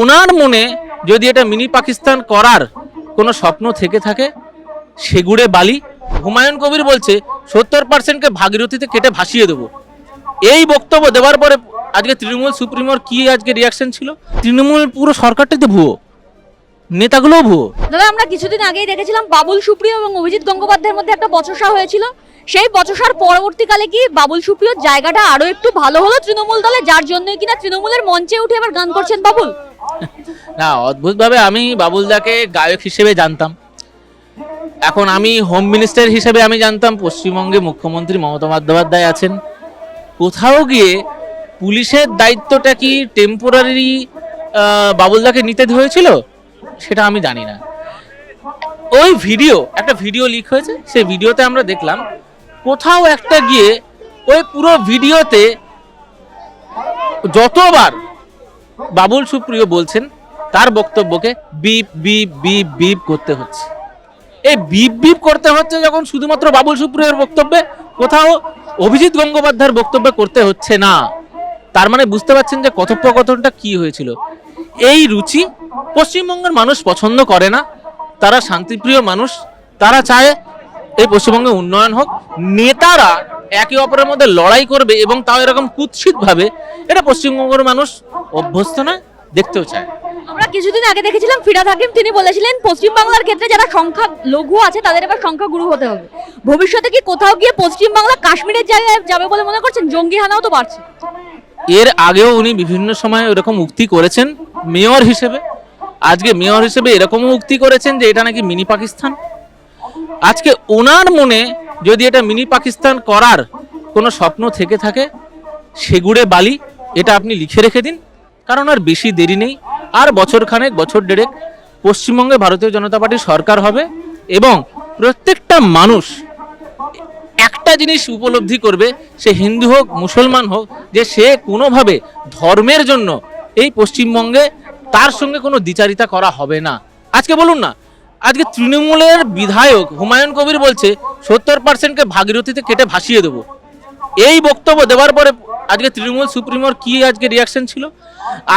ওনার মনে যদি এটা মিনি পাকিস্তান করার কোনো স্বপ্ন থেকে থাকে সেগুড়ে বালি। হুমায়ুন কবির বলছে, সত্তর পার্সেন্টকে ভাগীরথীতে কেটে ভাসিয়ে দেবো। এই বক্তব্য দেওয়ার পরে আজকে তৃণমূল সুপ্রিমোর কি আজকে রিয়াকশন ছিল? তৃণমূল পুরো সরকারটাই তো ভুয়ো। নেতাগুলোও ভুয়ো। দাদা, আমরা কিছুদিন আগেই দেখেছিলাম বাবুল সুপ্রিয় এবং অভিজিৎ গঙ্গোপাধ্যায়ের মধ্যে একটা বচসা হয়েছিল। সেই বচসার পরবর্তীকালে কি বাবুল সুপ্রিয়র জায়গাটা আরও একটু ভালো হলো তৃণমূল দলে, যার জন্যই কিনা তৃণমূলের মঞ্চে উঠে এবার গান করছেন বাবুল? না, অদ্ভুতভাবে আমি বাবুলদাকে গায়ক হিসেবে জানতাম। এখন আমি হোম মিনিস্টার হিসেবে আমি জানতাম, পশ্চিমবঙ্গে মুখ্যমন্ত্রী মমতা বন্দ্যোপাধ্যায় আছেন। কোথাও গিয়ে পুলিশের দায়িত্বটা কি টেম্পোরারি বাবুলদাকে নিতে হয়েছিল? সেটা আমি জানি না। ওই ভিডিও, একটা ভিডিও লিক হয়েছে, সেই ভিডিওতে আমরা দেখলাম, কোথাও একটা গিয়ে ওই পুরো ভিডিওতে যতবার বাবুল সুপ্রিয় বলছেন তার বক্তব্যকে বিপ বিপ বিপ বিপ করতে হচ্ছে। এই বিপ বিপ করতে হচ্ছে যখন শুধুমাত্র বাবুল সুপ্রিয়র বক্তব্যে, কোথাও অভিজিৎ গঙ্গোপাধ্যায়ের বক্তব্যে করতে হচ্ছে না। তার মানে বুঝতে পারছেন যে কথোপকথনটা কি হয়েছিল। এই রুচি পশ্চিমবঙ্গের মানুষ পছন্দ করে না। তারা শান্তিপ্রিয় মানুষ। তারা চায় এই পশ্চিমবঙ্গে উন্নয়ন হোক। নেতারা একে অপরের মধ্যে লড়াই করবে এবং তাও এরকম কুৎসিতভাবে। এটা পশ্চিমবঙ্গের মানুষ অভ্যস্ত নয়, দেখতেও চায়। আমরা কিছুদিন আগে দেখেছিলাম ফিরাদ হাকিম, তিনি বলেছিলেন পশ্চিমবাংলার ক্ষেত্রে যারা সংখ্যা লঘু আছে, তাদের এবার সংখ্যা গুরু হতে হবে। ভবিষ্যতে কি কোথাও গিয়ে পশ্চিমবাংলা কাশ্মীরের জায়গায় যাবে বলে মনে করছেন? জঙ্গি হানাও তো বাড়ছে। এর আগেও উনি বিভিন্ন সময় এরকম উক্তি করেছেন, মেয়র হিসেবে। আজকে মেয়র হিসেবে এরকমও উক্তি করেছেন যে এটা নাকি মিনি পাকিস্তান। আজকে ওনার মনে যদি এটা মিনি পাকিস্তান করার কোনো স্বপ্ন থেকে থাকে, সেগুড়ে বালি, এটা আপনি লিখে রেখে দিন। কারণ আর বেশি দেরি নেই। আর বছর খানেক, বছর দেড়েক পশ্চিমবঙ্গে ভারতীয় জনতা পার্টির সরকার হবে এবং প্রত্যেকটা মানুষ একটা জিনিস উপলব্ধি করবে, সে হিন্দু হোক, মুসলমান হোক, যে সে কোনোভাবে ধর্মের জন্য এই পশ্চিমবঙ্গে তার সঙ্গে কোনো দ্বিচারিতা করা হবে না। আজকে বলুন না, আজকে তৃণমূলের বিধায়ক হুমায়ুন কবির বলছে, সত্তর পার্সেন্টকে ভাগীরথীতে কেটে ভাসিয়ে দেবো। এই বক্তব্য দেওয়ার পরে আজকে তৃণমূল সুপ্রিমোর কি আজকে রিয়াকশন ছিল?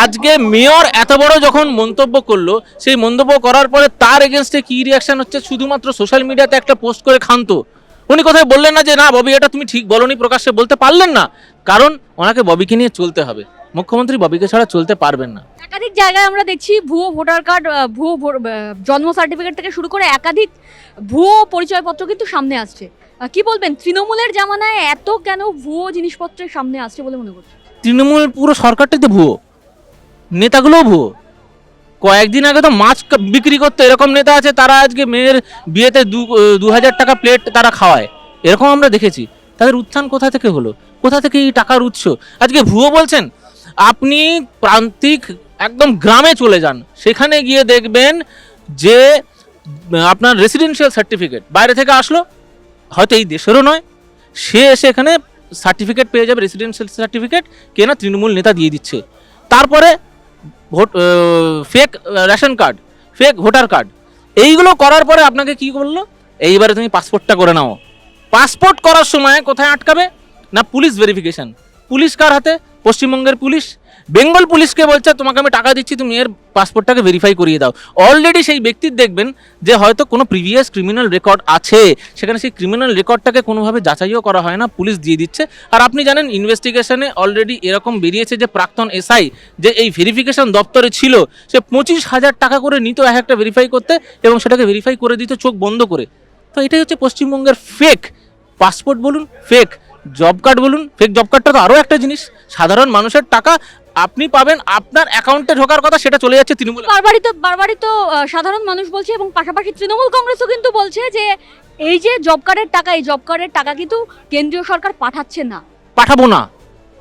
আজকে মেয়র এত বড় যখন মন্তব্য করল, সেই মন্তব্য করার পরে তার এগেনস্টে কি রিয়াকশন হচ্ছে? শুধুমাত্র সোশ্যাল মিডিয়াতে একটা পোস্ট করে খান্ত উনি কোথায় বললেন না যে, না, ববি, এটা তুমি ঠিক বলনি, প্রকাশ্যে বলতে পারলেন না। কারণ ওনাকে ববিকে নিয়ে চলতে হবে। মুখ্যমন্ত্রী ববিকে ছাড়া চলতে পারবেন না। একাধিক জায়গায় আমরা দেখছি ভুয়ো ভোটার কার্ড ভুয়ো জন্ম সার্টিফিকেট থেকে শুরু করে একাধিক ভুয়ো পরিচয়পত্র কিন্তু সামনে আসছে। কি বলবেন? তৃণমূলের জামানায় এত কেন ভুয়ো জিনিসপত্রের সামনে আসছে বলে মনে করছেন? তৃণমূল পুরো সরকারটাই তো ভুয়ো। নেতাগুলোও ভুয়ো। কয়েকদিন আগে তো মাছ বিক্রি করতে, এরকম নেতা আছে, তারা আজকে মেয়ের বিয়েতে দু দু হাজার টাকা প্লেট তারা খাওয়ায়। এরকম আমরা দেখেছি। তাদের উত্থান কোথা থেকে হলো? কোথা থেকে এই টাকার উৎস? আজকে ভুয়ো বলছেন, আপনি প্রান্তিক একদম গ্রামে চলে যান। সেখানে গিয়ে দেখবেন যে আপনার রেসিডেন্সিয়াল সার্টিফিকেট বাইরে থেকে আসলো হয়তো এই দেশেরও নয়। সে এসে এখানে সার্টিফিকেট পেয়ে যাবে রেসিডেন্সিয়াল সার্টিফিকেট কে না তৃণমূল নেতা দিয়ে দিচ্ছে। তারপরে vote fake ration card fake voter card এইগুলো করার পরে আপনাকে কি বলল? এইবারে তুমি পাসপোর্টটা করে নাও। পাসপোর্ট করার সময় কোথায় আটকাবে? না পুলিশ ভেরিফিকেশন পুলিশ কার হাতে? পশ্চিমবঙ্গের পুলিশ, বেঙ্গল পুলিশকে বলছে, তোমাকে আমি টাকা দিচ্ছি, তুমি এর পাসপোর্টটাকে ভেরিফাই করিয়ে দাও। অলরেডি সেই ব্যক্তির দেখবেন যে হয়তো কোনো প্রিভিয়াস ক্রিমিনাল রেকর্ড আছে। সেখানে সেই ক্রিমিনাল রেকর্ডটাকে কোনোভাবে যাচাইও করা হয় না, পুলিশ দিয়ে দিচ্ছে। আর আপনি জানেন ইনভেস্টিগেশনে অলরেডি এরকম বেরিয়েছে যে প্রাক্তন এসআই যে এই ভেরিফিকেশন দপ্তরে ছিল, সে পঁচিশ হাজার টাকা করে নিত এক একটা ভেরিফাই করতে এবং সেটাকে ভেরিফাই করে দিত চোখ বন্ধ করে। তো এটাই হচ্ছে পশ্চিমবঙ্গের ফেক পাসপোর্ট বলুন ফেক জব কার্ড বলুন ফেক জব কার্ডটা তো আরও একটা জিনিস। সাধারণ মানুষের টাকা আপনি পাবেন আপনার অ্যাকাউন্টে ঢোকার কথা সেটা চলে যাচ্ছে তৃণমূল। বারবারই তো বারবারই তো সাধারণ মানুষ বলছে এবং পাশাপাশি তৃণমূল কংগ্রেসও কিন্তু বলছে যে এই যে জব কার্ডের টাকা এই জব কার্ডের টাকা কিন্তু কেন্দ্রীয় সরকার পাঠাচ্ছে না। পাঠাবো না।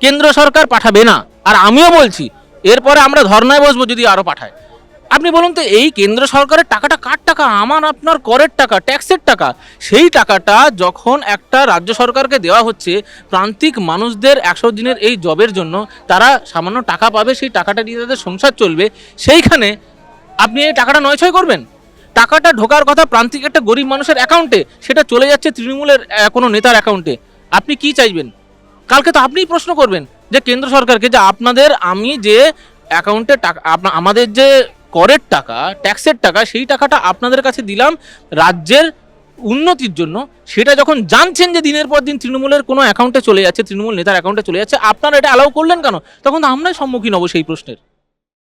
কেন্দ্র সরকার পাঠাবে না। আর আমিও বলছি এরপরে আমরা ধর্নায় বসবো যদি আরও পাঠায়। আপনি বলুন তো, এই কেন্দ্র সরকারের টাকাটা কার টাকা? আমার, আপনার করের টাকা, ট্যাক্সের টাকা। সেই টাকাটা যখন একটা রাজ্য সরকারকে দেওয়া হচ্ছে, প্রান্তিক মানুষদের একশো দিনের এই জবের জন্য তারা সামান্য টাকা পাবে, সেই টাকাটা দিয়ে তাদের সংসার চলবে, সেইখানে আপনি এই টাকাটা নয় ছয় করবেন। টাকাটা ঢোকার কথা প্রান্তিক একটা গরিব মানুষের অ্যাকাউন্টে সেটা চলে যাচ্ছে তৃণমূলের কোনো নেতার অ্যাকাউন্টে আপনি কি চাইবেন? কালকে তো আপনিই প্রশ্ন করবেন যে, কেন্দ্র সরকারকে যে আপনাদের, আমি যে অ্যাকাউন্টে টাকা আমাদের যে করের টাকা ট্যাক্সের টাকা, সেই টাকাটা আপনাদের কাছে দিলাম রাজ্যের উন্নতির জন্য। সেটা যখন জানছেন যে দিনের পর দিন তৃণমূলের কোনো অ্যাকাউন্টে চলে যাচ্ছে, তৃণমূল নেতার অ্যাকাউন্টে চলে যাচ্ছে, আপনারা এটা অ্যালাউ করলেন কেন? তখন আমরাই সম্মুখীন হব সেই প্রশ্নের।